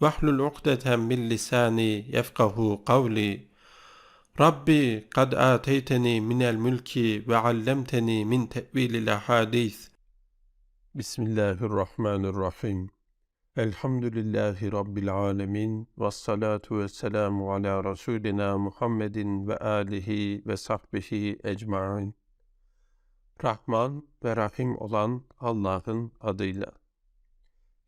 vahlul ukdeten min lisani yefkahu kavli. Rabbi kad ateyteni minel mülki ve allemteni min tevilil ahadis. Bismillahirrahmanirrahim. Elhamdülillahi Rabbil alemin. Ve salatu ve selamu ala Resulina Muhammedin ve alihi ve sahbihi ecmain. Rahman ve Rahim olan Allah'ın adıyla.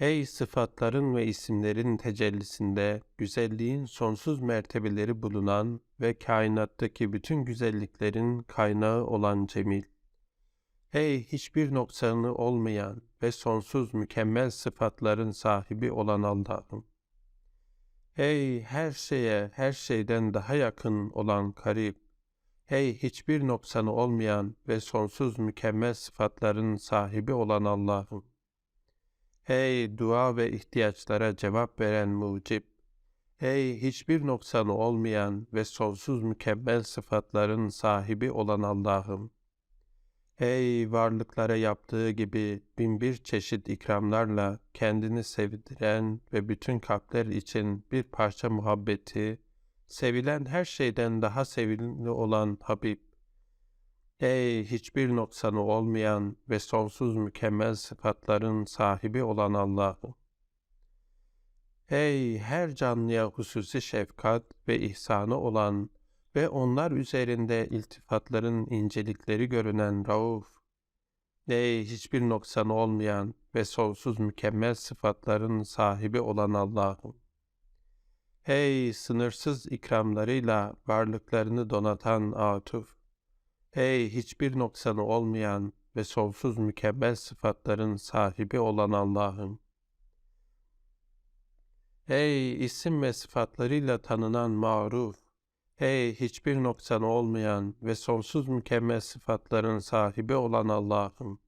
Ey sıfatların ve isimlerin tecellisinde güzelliğin sonsuz mertebeleri bulunan ve kainattaki bütün güzelliklerin kaynağı olan Cemil. Ey hiçbir noksanı olmayan ve sonsuz mükemmel sıfatların sahibi olan Allah'ım. Ey her şeye her şeyden daha yakın olan Karib. Ey hiçbir noksanı olmayan ve sonsuz mükemmel sıfatların sahibi olan Allah'ım. Ey dua ve ihtiyaçlara cevap veren mucip! Ey hiçbir noksanı olmayan ve sonsuz mükemmel sıfatların sahibi olan Allah'ım! Ey varlıklara yaptığı gibi binbir çeşit ikramlarla kendini sevdiren ve bütün kalpler için bir parça muhabbeti, sevilen her şeyden daha sevimli olan Habib! Ey hiçbir noksanı olmayan ve sonsuz mükemmel sıfatların sahibi olan Allah'ım! Ey her canlıya hususi şefkat ve ihsanı olan ve onlar üzerinde iltifatların incelikleri görünen Rauf! Ey hiçbir noksanı olmayan ve sonsuz mükemmel sıfatların sahibi olan Allah'ım! Ey sınırsız ikramlarıyla varlıklarını donatan Atuf! Ey hiçbir noksanı olmayan ve sonsuz mükemmel sıfatların sahibi olan Allah'ım! Ey isim ve sıfatlarıyla tanınan maruf! Ey hiçbir noksanı olmayan ve sonsuz mükemmel sıfatların sahibi olan Allah'ım!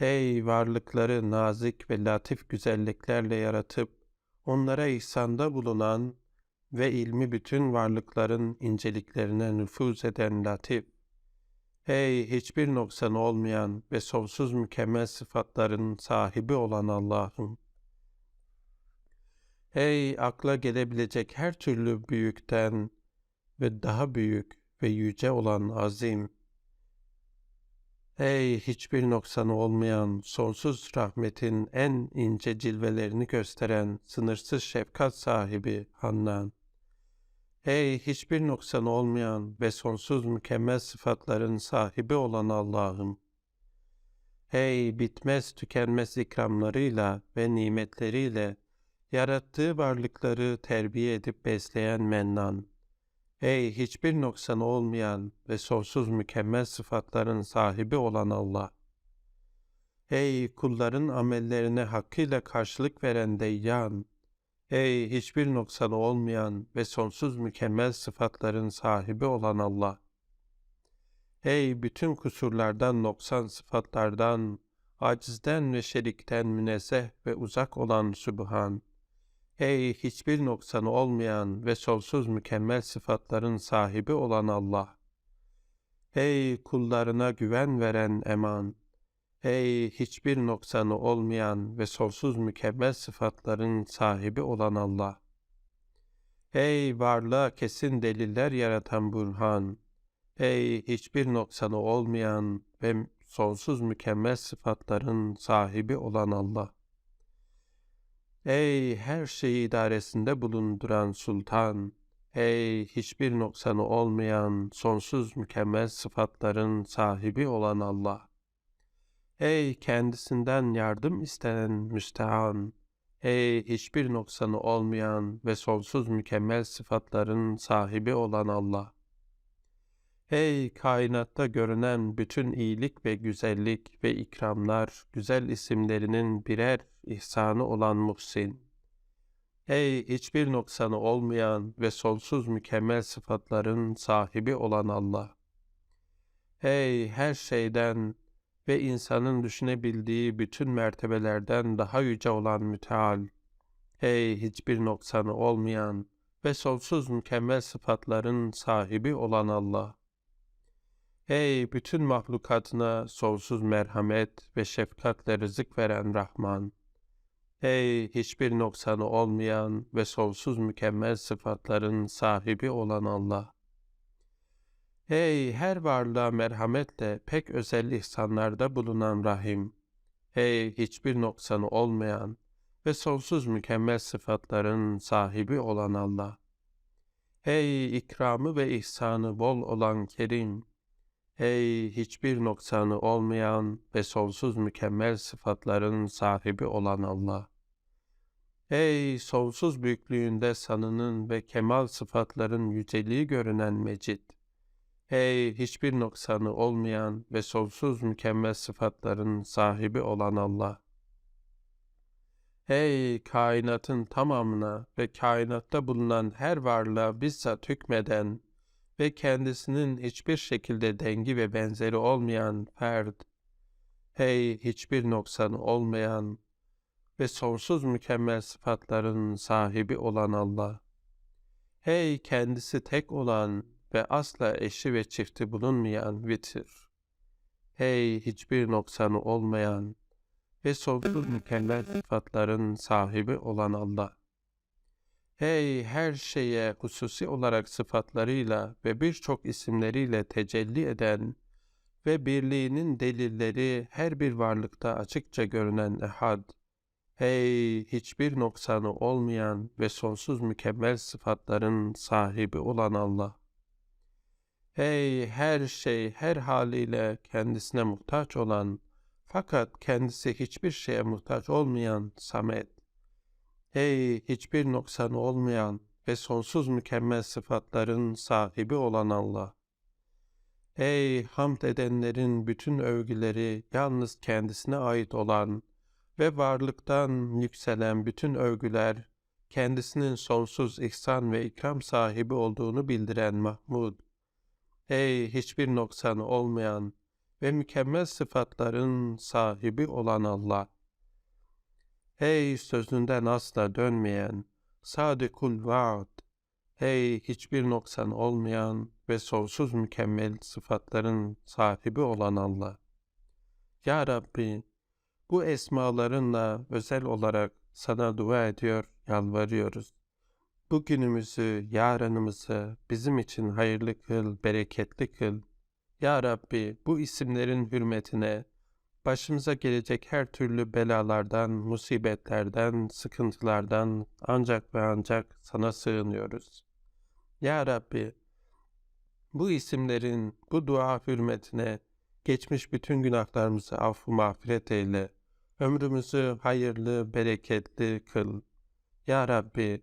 Ey varlıkları nazik ve latif güzelliklerle yaratıp, onlara ihsanda bulunan ve ilmi bütün varlıkların inceliklerine nüfuz eden latif! Ey hiçbir noksanı olmayan ve sonsuz mükemmel sıfatların sahibi olan Allah'ım! Ey akla gelebilecek her türlü büyükten ve daha büyük ve yüce olan azim! Ey hiçbir noksanı olmayan sonsuz rahmetin en ince cilvelerini gösteren sınırsız şefkat sahibi Hannan! Ey hiçbir noksanı olmayan ve sonsuz mükemmel sıfatların sahibi olan Allah'ım! Ey bitmez tükenmez ikramlarıyla ve nimetleriyle yarattığı varlıkları terbiye edip besleyen Mennan! Ey hiçbir noksanı olmayan ve sonsuz mükemmel sıfatların sahibi olan Allah! Ey kulların amellerine hakkıyla karşılık veren Deyyan! Ey hiçbir noksanı olmayan ve sonsuz mükemmel sıfatların sahibi olan Allah! Ey bütün kusurlardan noksan sıfatlardan, acizden ve şerikten münezzeh ve uzak olan Sübhan! Ey hiçbir noksanı olmayan ve sonsuz mükemmel sıfatların sahibi olan Allah! Ey kullarına güven veren eman! Ey hiçbir noksanı olmayan ve sonsuz mükemmel sıfatların sahibi olan Allah! Ey varlığa kesin deliller yaratan Burhan! Ey hiçbir noksanı olmayan ve sonsuz mükemmel sıfatların sahibi olan Allah! Ey her şeyi idaresinde bulunduran Sultan! Ey hiçbir noksanı olmayan sonsuz mükemmel sıfatların sahibi olan Allah! Ey kendisinden yardım istenen müstehan! Ey hiçbir noksanı olmayan ve sonsuz mükemmel sıfatların sahibi olan Allah! Ey kainatta görünen bütün iyilik ve güzellik ve ikramlar, güzel isimlerinin birer ihsanı olan Muhsin! Ey hiçbir noksanı olmayan ve sonsuz mükemmel sıfatların sahibi olan Allah! Ey her şeyden ve insanın düşünebildiği bütün mertebelerden daha yüce olan müteal! Ey hiçbir noksanı olmayan ve sonsuz mükemmel sıfatların sahibi olan Allah! Ey bütün mahlukatına sonsuz merhamet ve şefkatle rızık veren Rahman! Ey hiçbir noksanı olmayan ve sonsuz mükemmel sıfatların sahibi olan Allah! Ey her varlığa merhametle pek özel ihsanlarda bulunan Rahim! Ey hiçbir noksanı olmayan ve sonsuz mükemmel sıfatların sahibi olan Allah! Ey ikramı ve ihsanı bol olan Kerim! Ey hiçbir noksanı olmayan ve sonsuz mükemmel sıfatların sahibi olan Allah! Ey sonsuz büyüklüğünde sanının ve kemal sıfatların yüceliği görünen Mecid! Ey hiçbir noksanı olmayan ve sonsuz mükemmel sıfatların sahibi olan Allah! Ey kainatın tamamına ve kainatta bulunan her varlığa bizzat hükmeden ve kendisinin hiçbir şekilde dengi ve benzeri olmayan ferd! Hey hiçbir noksanı olmayan ve sonsuz mükemmel sıfatların sahibi olan Allah! Hey kendisi tek olan ve asla eşi ve çifti bulunmayan vitir! Hey hiçbir noksanı olmayan ve sonsuz mükemmel sıfatların sahibi olan Allah! Hey her şeye hususi olarak sıfatlarıyla ve birçok isimleriyle tecelli eden ve birliğinin delilleri her bir varlıkta açıkça görünen ehad! Hey hiçbir noksanı olmayan ve sonsuz mükemmel sıfatların sahibi olan Allah! Hey her şey her haliyle kendisine muhtaç olan fakat kendisi hiçbir şeye muhtaç olmayan Samet! Hey hiçbir noksanı olmayan ve sonsuz mükemmel sıfatların sahibi olan Allah! Ey hamd edenlerin bütün övgüleri yalnız kendisine ait olan ve varlıktan yükselen bütün övgüler kendisinin sonsuz ihsan ve ikram sahibi olduğunu bildiren Mahmud. Ey hiçbir noksanı olmayan ve mükemmel sıfatların sahibi olan Allah! Ey sözünden asla dönmeyen, sadıkul vaad! Ey hiçbir noksan olmayan ve sonsuz mükemmel sıfatların sahibi olan Allah! Ya Rabbi, bu esmalarınla özel olarak sana dua ediyor, yalvarıyoruz. Bugünümüzü, yarınımızı bizim için hayırlı kıl, bereketli kıl. Ya Rabbi, bu isimlerin hürmetine, başımıza gelecek her türlü belalardan, musibetlerden, sıkıntılardan ancak ve ancak sana sığınıyoruz. Ya Rabbi, bu isimlerin bu dua hürmetine geçmiş bütün günahlarımızı affı mağfiret eyle. Ömrümüzü hayırlı, bereketli kıl. Ya Rabbi,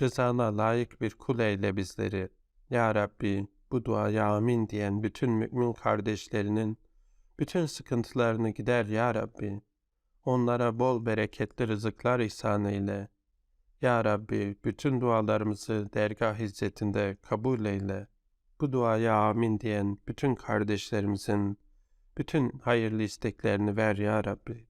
rızana layık bir kul eyle bizleri. Ya Rabbi, bu duaya amin diyen bütün mümin kardeşlerinin bütün sıkıntılarını gider ya Rabbi. Onlara bol bereketli rızıklar ihsan eyle. Ya Rabbi bütün dualarımızı dergah izzetinde kabul eyle. Bu duaya amin diyen bütün kardeşlerimizin bütün hayırlı isteklerini ver ya Rabbi.